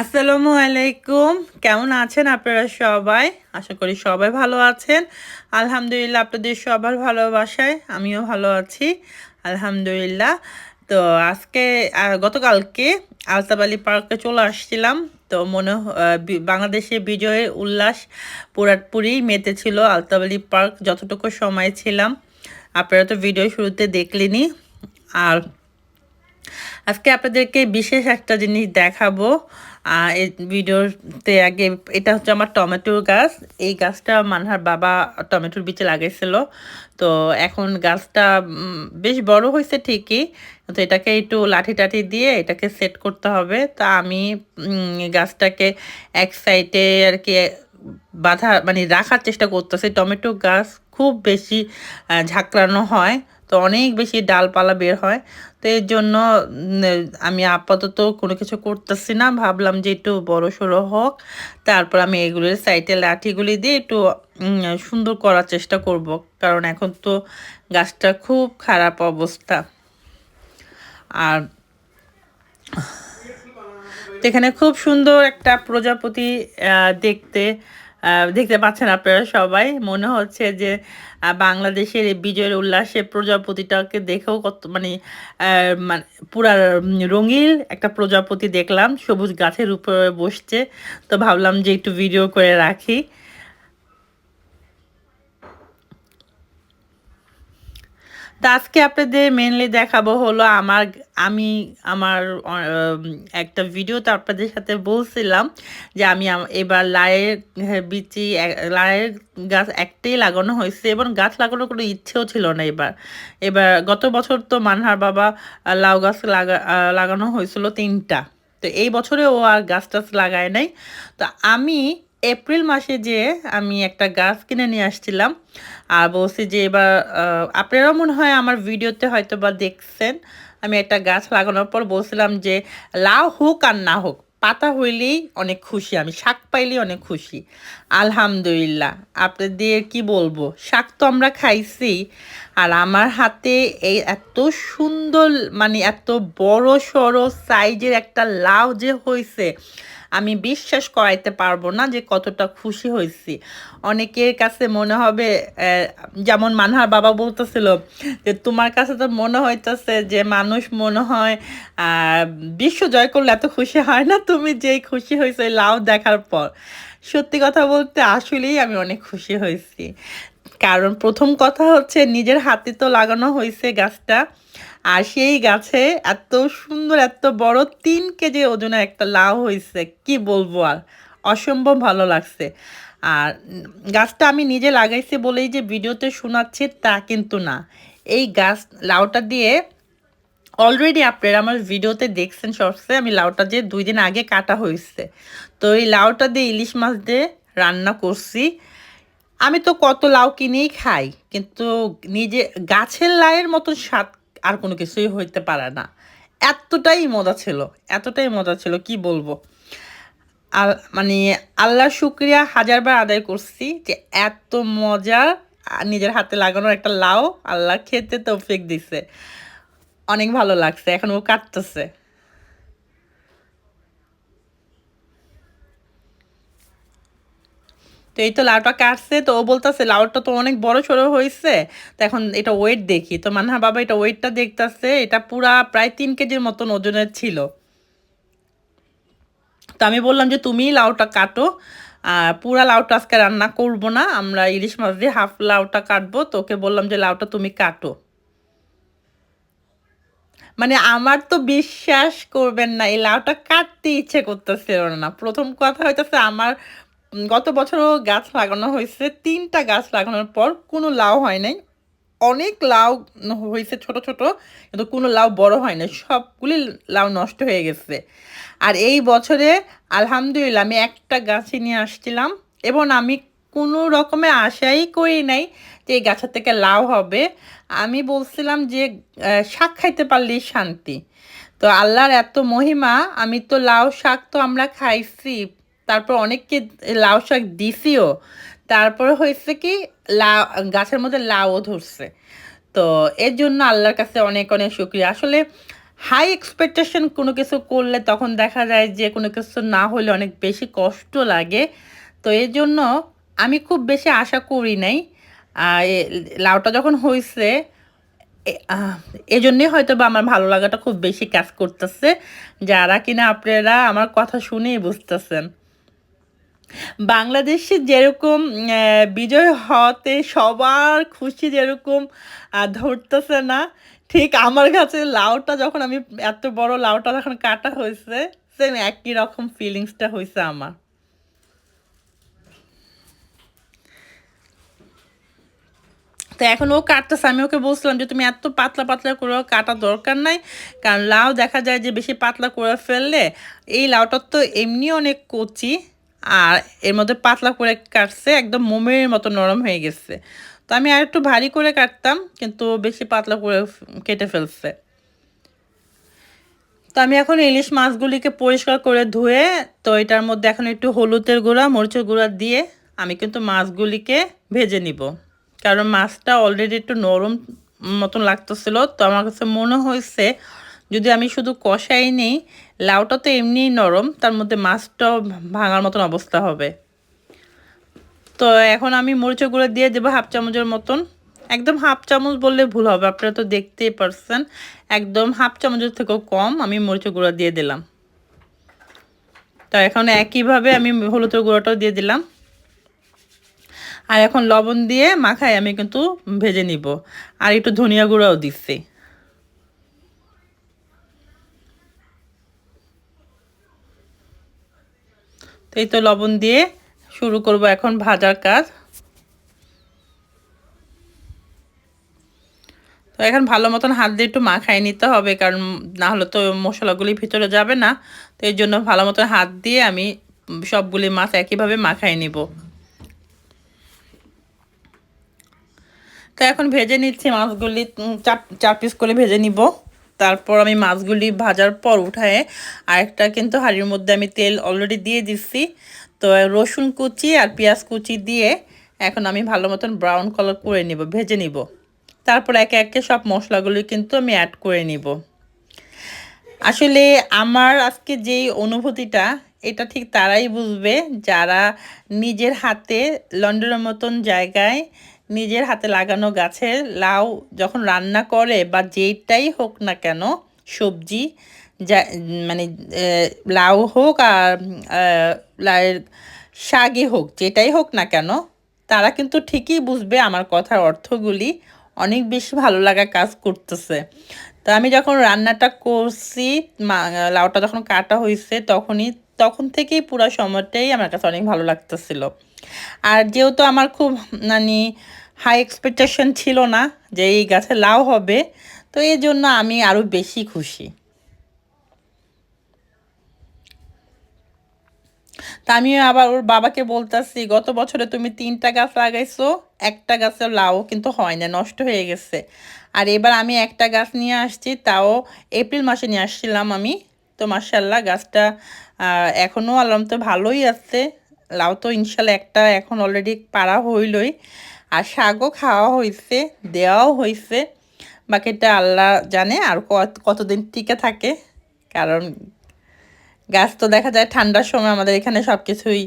আসসালামু আলাইকুম। কেমন আছেন আপনারা সবাই? আশা করি সবাই ভালো আছেন। আলহামদুলিল্লাহ, আপনাদের সবার ভালোবাসায় আমিও ভালো আছি। আলহামদুলিল্লাহ। তো আজকে গতকালকে আলতাবালি পার্কে চলে আসছিলাম। তো মনে বাংলাদেশে বিজয়ের উল্লাস পুরাটপুরি মেতেছিল আলতাবালি পার্ক যতটুকু সময় ছিলাম। আপনারা তো ভিডিও শুরুতে দেখলেনি আর আজকে আপনাদেরকে বিশেষ একটা জিনিস দেখাবো। এই ভিডিওতে আগে এটা হচ্ছে আমার টমেটোর গাছ। এই গাছটা মানহার বাবা টমেটোর বিচে লাগাইছিল। তো এখন গাছটা বেশ বড় হয়েছে ঠিকই। তো এটাকে একটু লাঠি টাঠি দিয়ে এটাকে সেট করতে হবে। তা আমি গাছটাকে এক সাইডে আর কি বাধা মানে রাখার চেষ্টা করতেছি। টমেটো গাছ খুব বেশি ঝাঁকড়ানো হয়। তো অনেক বেশি ডালপালা বের হয়। তো এর জন্য আমি আপাতত কোনো কিছু করতেছি না। ভাবলাম যে একটু বড় সড়ো হোক। তারপর আমি এগুলোর সাইডে লাঠিগুলি দিয়ে একটু সুন্দর করার চেষ্টা করব। কারণ এখন তো গাছটা খুব খারাপ অবস্থা। আর এখানে খুব সুন্দর একটা প্রজাপতি দেখতে। দেখতে পাচ্ছেন আপনারা সবাই। মনে হচ্ছে যে বাংলাদেশের এই বিজয়ের উল্লাসে প্রজাপতিটাকে দেখেও কত মানে মানে পুরা রঙিল একটা প্রজাপতি দেখলাম। সবুজ গাছের উপরে বসছে। তো ভাবলাম যে একটু ভিডিও করে রাখি। তো আজকে আপনাদের মেনলি দেখাবো হলো আমার আমি আমার একটা ভিডিওতে আপনাদের সাথে বলছিলাম যে আমি এবার লায়ের হ্যাঁ, বিচি লায়ের গাছ একটাই লাগানো হয়েছে এবং গাছ লাগানোর কোনো ইচ্ছেও ছিল না এবার। এবার গত বছর তো মানহার বাবা লাউ গাছ লাগা লাগানো হয়েছিল তিনটা। তো এই বছরে ও আর গাছ টাছ লাগায় নাই। তো আমি এপ্রিল মাসে যে আমি একটা গাছ কিনে নিয়ে আসছিলাম, আর বলছি যে এবার আপনারাও মনে হয় আমার ভিডিওতে হয়তো বা দেখছেন, আমি একটা গাছ লাগানোর পর বলছিলাম যে লাউ হোক আর না হোক, পাতা হইলেই অনেক খুশি আমি, শাক পাইলেই অনেক খুশি। আলহামদুলিল্লাহ, আপনাদের কি বলব, শাক তো আমরা খাইছি, আর আমার হাতে এই এত সুন্দর মানে এত বড় সড়ো সাইজের একটা লাউ যে হয়েছে আমি বিশ্বাস করাইতে পারব না যে কতটা খুশি হয়েছি অনেকের কাছে মনে হবে যেমন মানহার বাবা বলতেছিল যে, তোমার কাছে তো মনে হইতেছে যে মানুষ মনে হয় বিশ্ব জয় করলে এত খুশি হয় না, তুমি যেই খুশি হয়েছে লাউ দেখার পর। সত্যি কথা বলতে আসলেই আমি অনেক খুশি হয়েছি কারণ প্রথম কথা হচ্ছে নিজের হাতে তো লাগানো হয়েছে গাছটা। আর সেই গাছে এত সুন্দর, এত বড় তিন কেজি ওজনের একটা লাউ হয়েছে কি বলব আর? অসম্ভব ভালো লাগছে। আর গাছটা আমি নিজে লাগাইছি বলেই যে ভিডিওতে শোনাচ্ছি তা কিন্তু না। এই গাছ, লাউটা দিয়ে অলরেডি আপনারা আমার ভিডিওতে দেখছেন শর্টসে আমি লাউটা যে দুই দিন আগে কাটা হয়েছে তো এই লাউটা দিয়ে ইলিশ মাছ দিয়ে রান্না করছি। আমি তো কত লাউ কিনেই খাই, কিন্তু নিজে গাছের লাউয়ের মতো স্বাদ আর কোনো কিছুই হইতে পারে না। এতটাই মজা ছিল, এতটাই মজা ছিল, কি বলব? আর মানে আল্লাহ শুক্রিয়া হাজারবার আদায় করছি যে এত মজা নিজের হাতে লাগানোর একটা লাউ আল্লাহ খেতে তৌফিক দিছে। অনেক ভালো লাগছে, এখন ও কাটতেছে তো এই তো লাউটা কাটছে, তো ও বলতেছে, লাউটা তো অনেক বড় সড়ো হয়েছে তো এখন এটা ওয়েট দেখি। তো মানহা বাবা এটা ওয়েটটা দেখতাছে, এটা পুরা প্রায় তিন কেজির মতন ওজনের ছিল। তো আমি বললাম যে, তুমি লাউটা কাটো। আর পুরা লাউটা আজকে রান্না করব না, আমরা ইলিশ মাছ দিয়ে হাফ লাউটা কাটবো। তো ওকে বললাম যে, লাউটা তুমি কাটো। মানে আমার তো বিশ্বাস করবেন না, এই লাউটা কাটতে ইচ্ছে করতেছিল না। প্রথম কথা হইতেছে, আমার গত বছরও গাছ লাগানো হয়েছে। তিনটা গাছ লাগানোর পর কোনো লাউ হয় নাই। অনেক লাউ হয়েছে ছোট ছোট, কিন্তু কোনো লাউ বড় হয় না সবগুলি লাউ নষ্ট হয়ে গেছে। আর এই বছরে আলহামদুলিল্লাহ আমি একটা গাছই নিয়ে আসছিলাম এবং আমি কোনো রকমে আশাই করি নাই যে এই গাছের থেকে লাউ হবে। আমি বলছিলাম যে শাক খাইতে পারলেই শান্তি। তো আল্লাহর এত মহিমা, আমি তো লাউ শাক তো আমরা খাইছি। তারপর অনেককে লাউ শাক দিছিও। তারপরে হয়েছে কি, লাউ, গাছের মধ্যে লাউও ধরছে। তো এর জন্য আল্লাহর কাছে অনেক অনেক শুক্রিয়া। আসলে হাই এক্সপেকটেশন কোনো কিছু করলে তখন দেখা যায় যে কোনো কিছু না হলে অনেক বেশি কষ্ট লাগে। তো এই জন্য আমি খুব বেশি আশা করি নাই। লাউটা যখন হয়েছে এই জন্যই হয়তো বা আমার ভালো লাগাটা খুব বেশি কাজ করতেছে। যারা কিনা আপনারা আমার কথা শুনেই বুঝতেছেন। বাংলাদেশে যেরকম বিজয় হতে সবার খুশি যেরকম ধরতেছে না। ঠিক আমার কাছে লাউটা যখন আমি এত বড় লাউটা যখন কাটা হয়েছে সেম একই রকম ফিলিংসটা হয়েছে আমার। তো এখন ও কাটতেছে, আমি ওকে বলছিলাম যে, তুমি এত পাতলা পাতলা করে কাটা দরকার নাই, কারণ লাউ দেখা যায় যে বেশি পাতলা করে ফেললে, এই লাউটার তো এমনি অনেক কচি। আর এর মধ্যে পাতলা করে কাটছে, একদম মোমের মতো নরম হয়ে গেছে। তো আমি আর একটু ভারী করে কাটতাম, কিন্তু বেশি পাতলা করে কেটে ফেলছে। তো আমি এখন ইলিশ মাছগুলিকে পরিষ্কার করে ধুয়ে, তো এটার মধ্যে এখন একটু হলুদের গুঁড়া, মরিচের গুঁড়া দিয়ে আমি কিন্তু মাছগুলিকে ভেজে নিব। কারণ মাছটা অলরেডি একটু নরম মতন লাগতেছিল, তো আমার কাছে মনে হয়েছে যদি আমি শুধু কষাই নিই লাউটা তো এমনিই নরম, তার মধ্যে মাছটাও ভাঙার মতন অবস্থা হবে। তো এখন আমি মরিচের গুঁড়ো দিয়ে দেবো হাফ চামচের মতন। একদম হাফ চামচ বললে ভুল হবে, আপনারা তো দেখতেই পারছেন। একদম হাফ চামচের থেকেও কম আমি মরিচের গুঁড়ো দিয়ে দিলাম। তো এখন একইভাবে আমি হলুদের গুঁড়োটাও দিয়ে দিলাম। আর এখন লবণ দিয়ে মাখায় আমি কিন্তু ভেজে নিব। আর একটু ধনিয়া গুঁড়াও দিচ্ছি। এই তো লবণ দিয়ে শুরু করব এখন ভাজার কাজ। তো এখন ভালো মতন হাত দিয়ে একটু মাখাই নিতে হবে, কারণ না হলে তো মশলাগুলি ভিতরে যাবে না। তো এই জন্য ভালো মতন হাত দিয়ে আমি সবগুলি মাছ একইভাবে মাখাই নিব। তো এখন ভেজে নিচ্ছি মাছগুলি চার চার পিস করে ভেজে নিব। তারপর আমি মাছগুলি ভাজার পর উঠায় আরেকটা কিন্তু হাঁড়ির মধ্যে আমি তেল অলরেডি দিয়ে দিচ্ছি তো রসুন কুচি আর পেঁয়াজ কুচি দিয়ে এখন আমি ভালো মতন ব্রাউন কালার করে নিব, ভেজে নিব। তারপর একে একে সব মশলাগুলি কিন্তু আমি অ্যাড করে নিব। আসলে আমার আজকে যেই অনুভূতিটা, এটা ঠিক তারাই বুঝবে যারা নিজের হাতে লন্ডনের মতন জায়গায় নিজের হাতে লাগানো গাছের লাউ যখন রান্না করে বা যেইটাই হোক না কেন, সবজি যা মানে লাউ হোক আর লাউয়ের শাকই হোক, যেটাই হোক না কেন, তারা কিন্তু ঠিকই বুঝবে আমার কথার অর্থগুলি। অনেক বেশি ভালো লাগা কাজ করতেছে। তো আমি যখন রান্নাটা করছি লাউটা যখন কাটা হয়েছে তখনই তখন থেকেই পুরো সময়টাই আমার কাছে অনেক ভালো লাগতেছিল। আর যেহেতু আমার খুব মানে হাই এক্সপেকটেশন ছিল না যে এই গাছে লাউ হবে, তো এই জন্য আমি আরও বেশি খুশি। তা আমি আবার ওর বাবাকে বলতেছি, গত বছরে তুমি তিনটা গাছ লাগাইছো, একটা গাছে লাউ কিন্তু হয় না নষ্ট হয়ে গেছে। আর এবার আমি একটা গাছ নিয়ে আসছি, তাও এপ্রিল মাসে নিয়ে আসছিলাম আমি তো মার্শাল্লাহ গাছটা এখনও আলাম তো ভালোই আছে। লাউ তো ইনশাল্লাহ একটা এখন অলরেডি পাড়া হইলই। আর শাকও খাওয়া হয়েছে দেওয়াও হয়েছে বাকিটা আল্লাহ জানে আর কতদিন টিকে থাকে। কারণ গাছ তো দেখা যায় ঠান্ডার সময় আমাদের এখানে সব কিছুই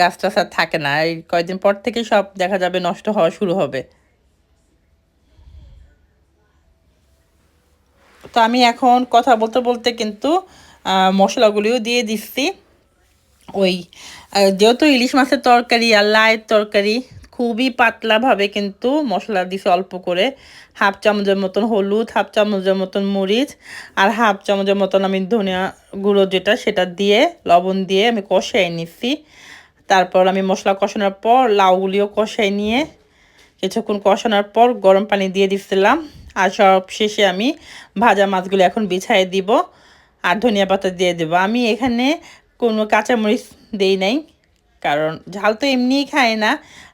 গাছ টাছ আর থাকে না। এই কয়েকদিন পর থেকে সব দেখা যাবে নষ্ট হওয়া শুরু হবে। তো আমি এখন কথা বলতে বলতে কিন্তু মশলাগুলিও দিয়ে দিচ্ছি। ওই যেহেতু ইলিশ মাছের তরকারি আর লায়ের তরকারি খুবই পাতলাভাবে কিন্তু মশলা দিছে অল্প করে। হাফ চামচের মতন হলুদ, হাফ চামচের মতন মরিচ আর হাফ চামচের মতন আমি ধনিয়া গুঁড়ো যেটা, সেটা দিয়ে, লবণ দিয়ে আমি কষাই নিচ্ছি। তারপর আমি মশলা কষানোর পর লাউগুলিও কষাই নিয়ে কিছুক্ষণ কষানোর পর গরম পানি দিয়ে দিচ্ছিলাম আর সব শেষে আমি ভাজা মাছগুলি এখন বিছাই দিব আর ধনিয়া পাতা দিয়ে দেবো। আমি এখানে কোনো কাঁচামরিচ দেই নাই, কারণ ঝাল তো এমনিই খায় না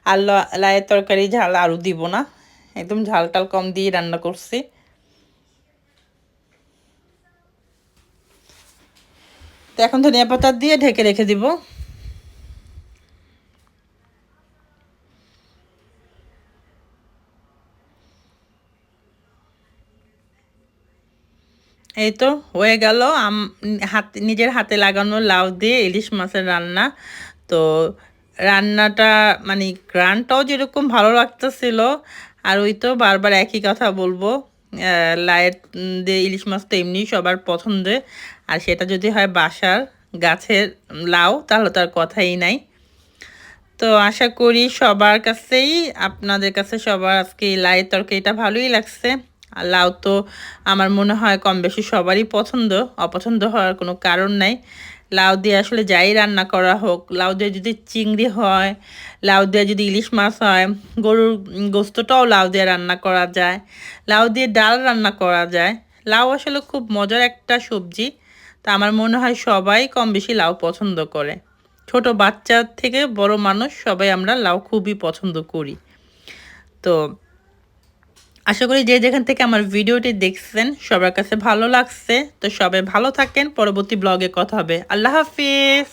আর লায়ের তরকারি ঝাল আরও দিব না। একদম ঝাল টাল কম দিয়ে রান্না করছি। তো এখন ধনিয়া পাতা দিয়ে ঢেকে রেখে দিব। এই তো, হয়ে গেল। আম, হাত, নিজের হাতে লাগানো লাউ দিয়ে ইলিশ মাছের রান্না। তো রান্নাটা মানে গ্রানটাও যেরকম ভালো লাগতেছিল, আর ওই তো বারবার একই কথা বলব। লায়ের দিয়ে ইলিশ মাছ তো এমনি সবার পছন্দের। আর সেটা যদি হয় বাসার গাছের লাউ, তাহলে তো আর কথাই নাই। তো আশা করি সবার কাছেই, আপনাদের কাছে সবার আজকে এই লাউয়ের তরকারিটা ভালোই লাগছে। আর লাউ তো আমার মনে হয় কম বেশি সবারই পছন্দ, অপছন্দ হওয়ার কোনো কারণ নাই। লাউ দিয়ে আসলে যাই রান্না করা হোক, লাউ দিয়ে যদি চিংড়ি হয়, লাউ দিয়ে যদি ইলিশ মাছ হয়, গরুর গোস্তটাও লাউ দিয়ে রান্না করা যায়, লাউ দিয়ে ডাল রান্না করা যায়। লাউ আসলে খুব মজার একটা সবজি, তা আমার মনে হয় সবাই কম বেশি লাউ পছন্দ করে। ছোট বাচ্চা থেকে বড় মানুষ সবাই আমরা লাউ খুবই পছন্দ করি। তো আশা করি যে যেখান থেকে আমার ভিডিওটি দেখছেন, সবার কাছে ভালো লাগছে। তো সবাই ভালো থাকেন, পরবর্তী ব্লগে কথা হবে। আল্লাহ হাফিজ।